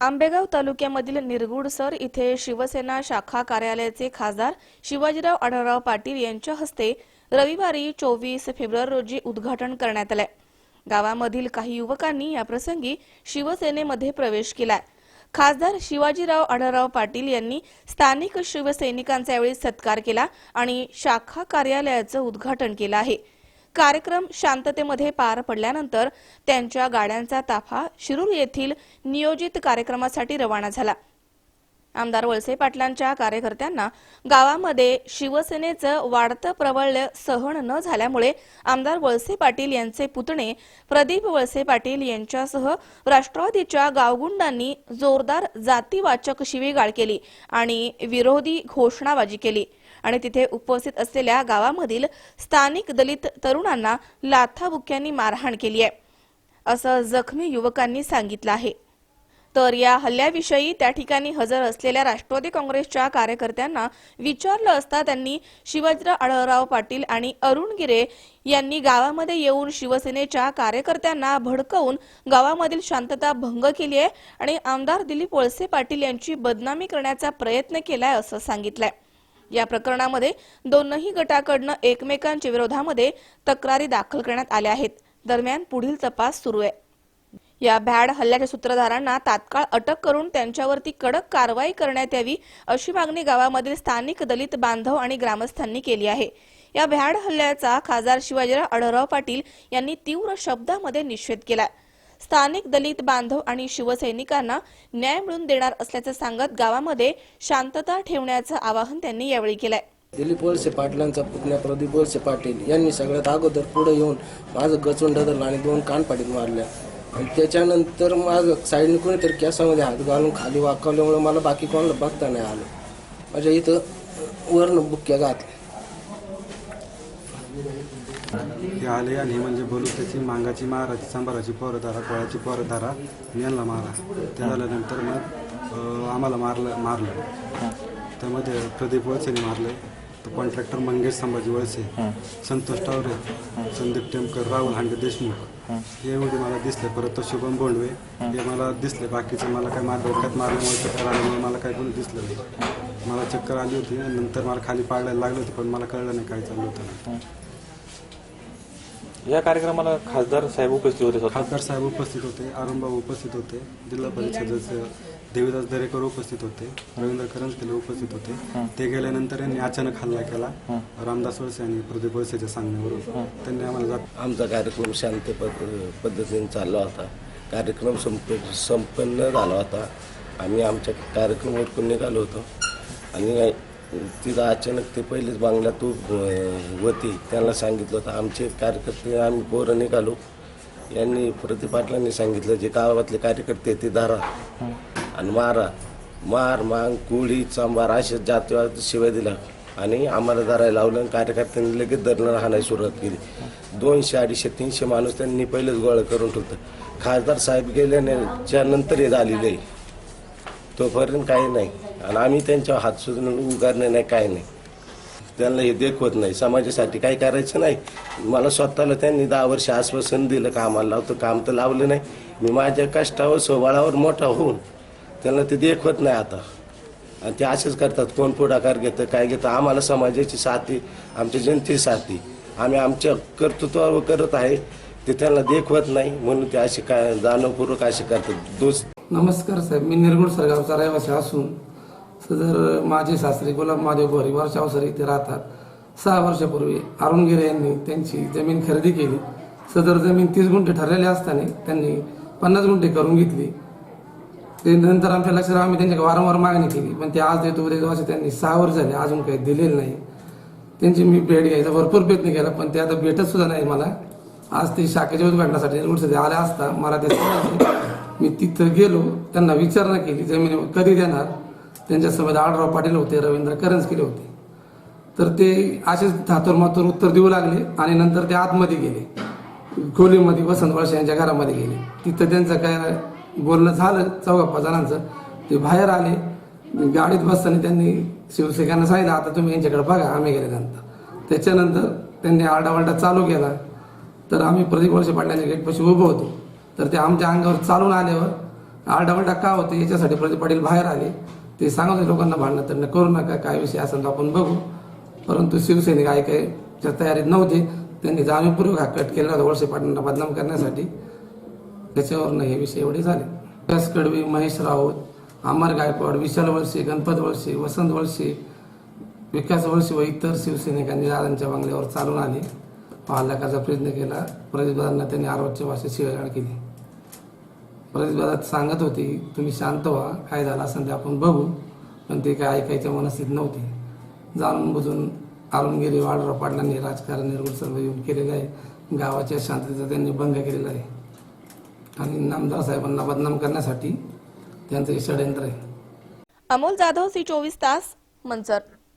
आंबेगाव तालुक्यामधील निरगुडसर इथे शिवसेना शाखा कार्यालयाचे खासदार शिवाजीराव आढळराव पाटील यांच्या हस्ते रविवारी चोवीस फेब्रुवारी रोजी उद्घाटन करण्यात आलंय गावामधील काही युवकांनी याप्रसंगी शिवसेनेमध्ये प्रवेश केलाय. खासदार शिवाजीराव आढळराव पाटील यांनी स्थानिक शिवसैनिकांचा यावेळी सत्कार केला आणि शाखा कार्यालयाचं उद्घाटन केलं आहे. कार्यक्रम शांततेमध्ये पार पडल्यानंतर त्यांच्या गाड्यांचा ताफा शिरूर येथील नियोजित कार्यक्रमासाठी रवाना झाला. आमदार वळसे पाटलांच्या कार्यकर्त्यांना गावामध्ये शिवसेनेचं वाढतं प्रबळ्य सहन न झाल्यामुळे आमदार वळसे पाटील यांचे पुतणे प्रदीप वळसे पाटील यांच्यासह राष्ट्रवादीच्या गावगुंडांनी जोरदार जातीवाचक शिवीगाळ केली आणि विरोधी घोषणाबाजी केली. आणि तिथे उपस्थित असलेल्या गावामधील स्थानिक दलित तरुणांना लाथाबुक्यांनी मारहाण केली आहे. असं जखमी युवकांनी सांगितलं आहे. तर या हल्ल्याविषयी त्या ठिकाणी हजर असलेल्या राष्ट्रवादी काँग्रेसच्या कार्यकर्त्यांना विचारलं असता त्यांनी शिवाजीराव आढळराव पाटील आणि अरुण गिरे यांनी गावामध्ये येऊन शिवसेनेच्या कार्यकर्त्यांना भडकवून गावामधील शांतता भंग केली आहे आणि आमदार दिलीप वळसे पाटील यांची बदनामी करण्याचा प्रयत्न केलाय असं सांगितलंय. या प्रकरणामध्ये दोनही गटाकडनं एकमेकांच्या विरोधामध्ये तक्रारी दाखल करण्यात आल्या आहेत. दरम्यान पुढील तपास सुरू आहे. या भॅड हल्ल्याच्या सूत्रधारांना तात्काळ अटक करून त्यांच्यावरती कडक कारवाई करण्यात यावी अशी मागणी गावामधील स्थानिक दलित बांधव आणि ग्रामस्थांनी केली आहे. या भ्याड हल्ल्याचा खासदार शिवाजीराव आढळराव पाटील यांनी तीव्र शब्दामध्ये निषेध केला स्थानिक दलित बांधव आणि शिवसैनिकांना न्याय मिळून देणार असल्याचं सांगत गावामध्ये शांतता ठेवण्याचं आवाहन त्यांनी यावेळी केलंय. दिलीप वळसे पाटलांचा पुतण्या प्रदीप वळसे पाटील यांनी सगळ्यात अगोदर पुढे येऊन माझं गचून धरलं आणि दोन कानपाडीत मारल्या. आणि त्याच्यानंतर माझं साईडने कोणीतरी कॅसामध्ये हात घालून खाली वाकवल्यामुळे मला बाकी कोणाला बघता नाही आलं. माझ्या इथं वर्ण बुक्क्या घातल्या. हे आले आणि म्हणजे बोलू त्याची मांगाची माराची सांबाराची पोरं धरा कोळ्याची पोरं धरा आणि यांना मारा. ते झाल्यानंतर मग आम्हाला मारलं मारलं. त्यामध्ये प्रदीप वळसेने मारले तो कॉन्ट्रॅक्टर मंगेश संभाजी वळसे संतोष टावरे संदीप टेमकर राहुल हांडे देशमुख. हे. एवढे मला दिसले परत तो शुभम बोंडवे. हे. मला दिसले बाकीचे मला काय मार डोक्यात मारल्यामुळे चक्कर आल्यामुळे मला काय कोणी दिसलं नाही. मला चक्कर आली होती नंतर मला खाली पाडायला लागलं होतं पण मला कळलं नाही काय चाललं होतं. या कार्यक्रमाला खासदार साहेब उपस्थित होते स्वतः? खासदार साहेब उपस्थित होते अरुणबाबू उपस्थित होते जिल्हा परिषद सदस्य देवीदास दरेकर उपस्थित होते रवींद्र करंजकेले उपस्थित होते. ते गेल्यानंतर यांनी अचानक हल्ला केला. रामदास वळसे आणि प्रदीप वळसेच्या सांगण्यावरून. त्यांनी आम्हाला जात आमचा कार्यक्रम शांत पद पद्धतीने चालला होता. कार्यक्रम संप संपन्न झाला होता. आम्ही आमच्या कार्यक्रम निघालो होतो. आणि तिथं अचानक ते पहिलेच बांगल्यात तू होती. त्यांना सांगितलं होतं आमचे कार्यकर्ते आम्ही पोरं निघालो. यांनी प्रदीप पाटलांनी सांगितलं जे गावातले कार्यकर्ते ते धारा आणि मारा. मार मांग कुळी चांबार असे जातीवाद शिवाय दिला आणि आम्हाला धरायला लावलं आणि कार्यकर्त्यांनी लगेच धरणं राहण्यास सुरुवात केली. दोनशे अडीचशे तीनशे माणूस त्यांनी पहिलेच गोळा करून ठेवतं खासदार साहेब गेल्याने नंतर हे झालेलं आहे. तोपर्यंत काही नाही. आणि आम्ही त्यांच्यावर हात सुद्धा उगारणे नाही काय नाही. त्यांना हे देखवत नाही. समाजासाठी काही करायचं नाही. मला स्वतःला त्यांनी दहा वर्ष आश्वासन दिलं कामाला लावतं काम तर लावलं नाही. मी माझ्या कष्टावर सोबाळावर मोठा होऊन त्यांना ते देखवत नाही आता. आणि ते असेच करतात कोण पुढाकार घेतं काय घेतं. आम्हाला समाजाची साथी आमच्या जनतेची साथी. आम्ही आमच्या कर्तृत्वावर करत आहे. ते त्यांना देखवत नाही. म्हणून ते असे काय जाणवपूर्वक असे करतात. दोस्त. नमस्कार साहेब. मी निर्गुण सरगावचा रहिवासी असून सदर माझे सासरे गुलाब महादेव भोरी वर्षावसर इथे राहतात सहा वर्षापूर्वी अरुणगिरे यांनी त्यांची जमीन खरेदी केली. सदर जमीन तीस गुंठे ठरलेली असताना त्यांनी पन्नास गुंठे करून घेतली. ते नंतर आमच्या लक्षात आम्ही त्यांच्या वारंवार मागणी केली. पण ते आज देतो उद्या असे त्यांनी सहा वर्ष झाले अजून काही दिलेलं नाही. त्यांची मी भेट घ्यायचा भरपूर प्रयत्न केला पण ते आता भेटत सुद्धा नाही मला. आज ते शाखेच्या उद्घाटनासाठी निरगुडचे आले असता मला ते मी तिथं गेलो त्यांना विचारणा केली जमीन कधी देणार? त्यांच्यासोबत आडराव पाटील होते रवींद्र करंज केले होते. तर ते असेच धातोर माथोर उत्तर देऊ लागले आणि नंतर ते आतमध्ये गेले. खोलीमध्ये वसंत वळसे यांच्या घरामध्ये गेले. तिथं त्यांचं काय बोलणं झालं चौघा जणांचं ते बाहेर आले. गाडीत बसताना त्यांनी शिवसैनिकांना सांगितलं आता तुम्ही यांच्याकडे बघा आम्ही गेल्यानंतर त्याच्यानंतर त्यांनी आरडावरडा चालू केला. तर आम्ही प्रदीप वळसे पाटलांच्या गेटपाशी उभं होतो. तर ते आमच्या अंगावर चालून आल्यावर आरडावरडा का होते याच्यासाठी प्रदीप पाटील बाहेर आले. ते सांगत लोकांना भांडणं तर करू नका काय विषय असेल तर आपण बघू. परंतु शिवसैनिक ऐकायच्या तयारीत नव्हते. त्यांनी जाणीवपूर्वक हा कट केला होता वळसे पाटलांना बदनाम करण्यासाठी. त्याच्यावरनं हे विषय एवढे झाले. विकास कडवी महेश राऊत अमर गायकवाड विशाल वळसे गणपत वळसे वसंत वळसे विकास वळसे व इतर शिवसैनिकांनी दादांच्या बंगल्यावर चालून आले. व प्रयत्न केला. प्रतिदादांना त्यांनी आरोपच्या भाषेत शिवागाळ केली. प्रतिदादात सांगत होते तुम्ही शांत व्हा काय झालं असेल ते आपण बघू. पण ते काय ऐकायच्या मनस्थित नव्हते. जाणून बुजून अरुणगिरी वाड पाटलांनी राजकारण निर्गुण सर्व येऊन केलेलं आहे. गावाच्या शांततेचा त्यांनी भंग केलेला आहे. आणि नामदार साहेबांना बदनाम करण्यासाठी त्यांचं हे षडयंत्र आहे. अमोल जाधव सी चोवीस तास मंचर.